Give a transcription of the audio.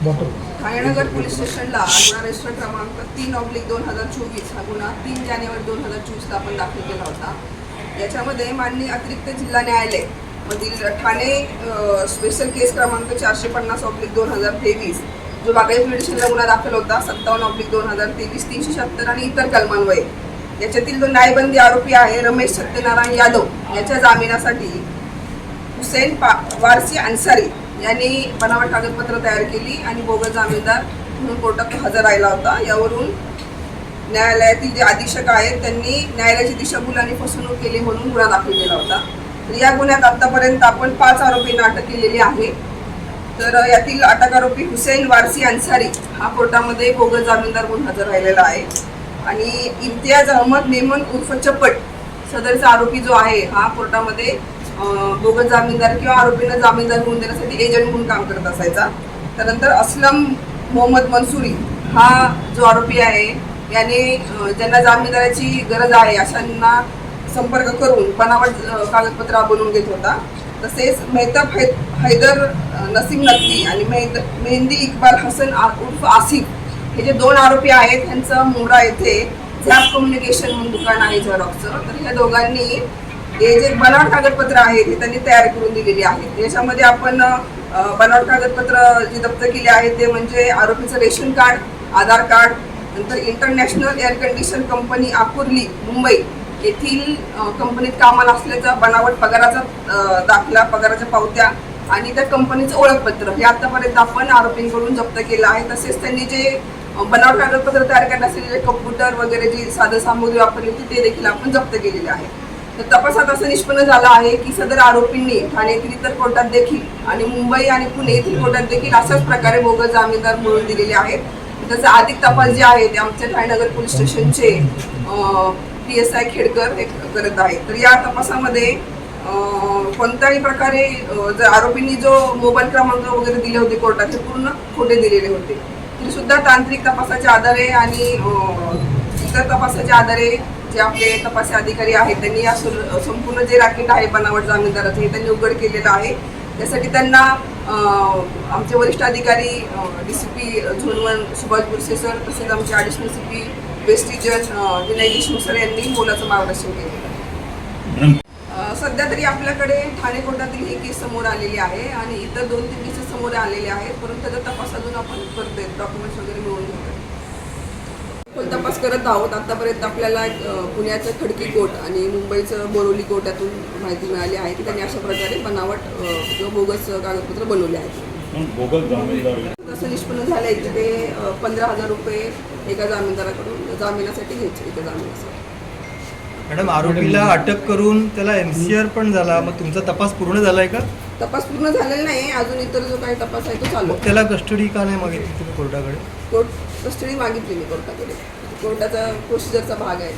Thanenagar police स्टेशनला गुन्हा register क्रमांक तीन ऑब्लिक दोन हजार चोवीस. हा गुन्हा तीन जानेवारी दोन हजार चोवीसला आपण दाखल केला होता. याच्यामध्ये माननीय अतिरिक्त जिल्हा न्यायालय मधील ठाणे स्पेशल केस क्रमांक चारशे पन्नास ऑब्लिक दोन हजार तेवीस जो बागायत मेडिसिनला गुन्हा दाखल होता सत्तावन्न ऑब्लिक दोन हजार तेवीस तीनशे शहात्तर आणि इतर कलमान्वये याच्यातील जो न्यायबंदी आरोपी आहे रमेश सत्यनारायण यादव याच्या जामिनासाठी हुसेन पा वारसी अन्सारी यांनी बनावट कागदपत्र तयार केली आणि बोगस जामीनदार म्हणून कोर्टात हजर राहिला होता. यावरून न्यायालयातील जे अधीक्षक आहेत त्यांनी न्यायालयाची दिशाभूल आणि फसवणूक केली म्हणून गुन्हा दाखल केला होता. तर या गुन्ह्यात आतापर्यंत आपण पाच आरोपींना अटक केलेली आहे. तर यातील अटक आरोपी हुसेन वारसी अन्सारी हा कोर्टामध्ये बोगस जामीनदार म्हणून हजर राहिलेला आहे. आणि इम्तियाज अहमद मेमन उर्फ चपट सदरचा आरोपी जो आहे हा कोर्टामध्ये दोघं जामीनदार किंवा आरोपींना जामीनदार म्हणून देण्यासाठी एजंट म्हणून काम करत असायचा. त्यानंतर असलम मोहम्मद मनसुरी हा जो आरोपी आहे याने ज्यांना जामीनदाराची गरज आहे अशांना संपर्क करून बनावट कागदपत्र बनवून घेत होता. तसेच मेहताब है हैदर नसीम नक्की आणि मेहद मेहंदी इक्बाल हसन उर्फ आसिफ हे जे दोन आरोपी आहेत त्यांचं मुंब्रा येथे झॅप कम्युनिकेशन म्हणून दुकान आहे झेरॉक्सचं. तर ह्या दोघांनी हे जे बनावट कागदपत्र आहेत ते त्यांनी तयार करून दिलेली आहेत याच्यामध्ये आपण बनावट कागदपत्र जे जप्त केले आहेत ते म्हणजे आरोपीचं रेशन कार्ड आधार कार्ड नंतर international air condition company Akurli Mumbai येथील कंपनीत कामाला असल्याचा बनावट पगाराचा दाखला पगाराच्या पावत्या आणि त्या कंपनीचं ओळखपत्र हे आतापर्यंत आपण आरोपींकडून जप्त केलं आहे. तसेच त्यांनी जे बनावट कागदपत्र तयार करण्यासाठी जे कम्प्युटर वगैरे जी साधन सामुग्री वापरली होती ते देखील आपण जप्त केलेले आहे. तर तपासात असं निष्पन्न झालं आहे की सदर आरोपींनी ठाणे येथील इतर कोर्टात देखील आणि मुंबई आणि पुणे येथील कोर्टात देखील अशाच प्रकारे बोगस जामीनदार म्हणून दिलेले आहेत. त्याचा अधिक तपास जे आहे ते आमच्या ठाणेनगर पोलीस स्टेशनचे पी एस आय खेडकर हे करत आहेत. तर या तपासामध्ये कोणत्याही प्रकारे जर आरोपींनी जो मोबाईल क्रमांक वगैरे दिले होते कोर्टात ते पूर्ण खोटे दिलेले होते. तरी सुद्धा तांत्रिक तपासाच्या आधारे आणि इतर तपासाच्या आधारे जे आपले तपासी अधिकारी आहेत त्यांनी या संपूर्ण जे रॅकेट आहे बनावट जामीनदाराचं हे त्यांनी उघड केलेलं आहे. त्यासाठी त्यांना आमचे वरिष्ठ अधिकारी D C P zone one Subhash Burse sir तसेच आमचे ॲडिशनल सी पी वेस्टी जज विनय देशमुख सर यांनी मोलाचं मार्गदर्शन केलेलं आहे. सध्या तरी आपल्याकडे ठाणे कोर्टातील ही केस समोर आलेली आहे आणि इतर दोन तीन केसेस समोर आलेले आहेत. परंतु त्याचा तपास अजून आपण करतोय डॉक्युमेंट्स वगैरे मिळवून घेतोय. खोल तपास करत आहोत. आतापर्यंत आपल्याला पुण्याचं खडकी कोर्ट आणि मुंबईचं बोरोली कोर्ट यातून माहिती मिळाली आहे की त्यांनी अशा प्रकारे बनावट किंवा बोगस कागदपत्र बनवले आहेत. तसं निष्पन्न झालं आहे की ते पंधरा हजार रुपये एका जामीनदाराकडून जामिनासाठी घ्यायचे एका जामिनासाठी. मॅडम आरोपीला अटक करून त्याला एम सी आर पण झाला. मग तुमचा तपास पूर्ण झालाय का? तपास पूर्ण झालेला नाही. अजून इतर जो काही तपास आहे तो चालू मग आहे. त्याला कस्टडी का नाही मागितली तुम्ही कोर्टाकडे? कोर्ट कस्टडी मागितली मी कोर्टाकडे. कोर्टाचा प्रोसिजरचा भाग आहे.